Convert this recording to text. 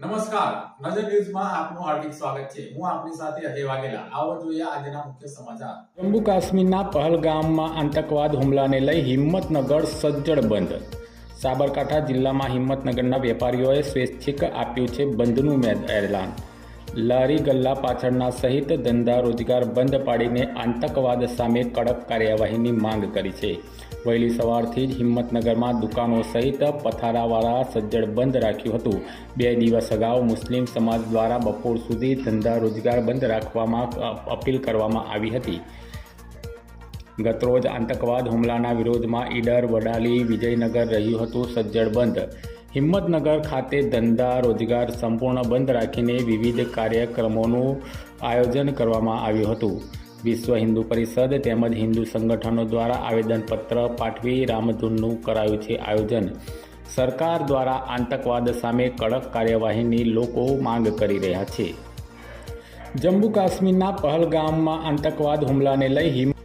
નમસ્કાર. નજર ન્યૂઝમાં આપનું હાર્દિક સ્વાગત છે. હું આપની સાથે અજય વાઘેલા. આવો જોઈએ આજના મુખ્ય સમાચાર. જમ્મુ કાશ્મીરના પહલગામમાં આતંકવાદ હુમલાને લઈ હિંમતનગર સજ્જડ બંધ. સાબરકાંઠા જિલ્લામાં હિંમતનગરના વેપારીઓએ સ્વૈચ્છિક આપ્યું છે બંધનું એલાન. લારી ગલ્લા પાછળના સહિત ધંધા રોજગાર બંધ પાડીને આતંકવાદ સામે કડક કાર્યવાહીની માંગ કરી છે. વહેલી સવારથી જ હિંમતનગરમાં દુકાનો સહિત પથારાવાળા સજ્જડ બંધ રાખ્યું હતું. બે દિવસ અગાઉ મુસ્લિમ સમાજ દ્વારા બપોર સુધી ધંધા રોજગાર બંધ રાખવામાં અપીલ કરવામાં આવી હતી. ગતરોજ આતંકવાદ હુમલાના વિરોધમાં ઈડર, વડાલી, વિજયનગર રહ્યું હતું સજ્જડ બંધ. હિંમતનગર ખાતે ધંધા, રોજગાર સંપૂર્ણ બંધ રાખીને વિવિધ કાર્યક્રમોનું આયોજન કરવામાં આવ્યું હતું. વિશ્વ હિન્દુ પરિષદ તેમજ હિન્દુ સંગઠનો દ્વારા આવેદનપત્ર પાઠવી રામધૂનનું કરાયું છે આયોજન. સરકાર દ્વારા આતંકવાદ સામે કડક કાર્યવાહીની લોકો માંગ કરી રહ્યા છે. જમ્મુ કાશ્મીરના પહલગામમાં આતંકવાદ હુમલાને લઈ હિમ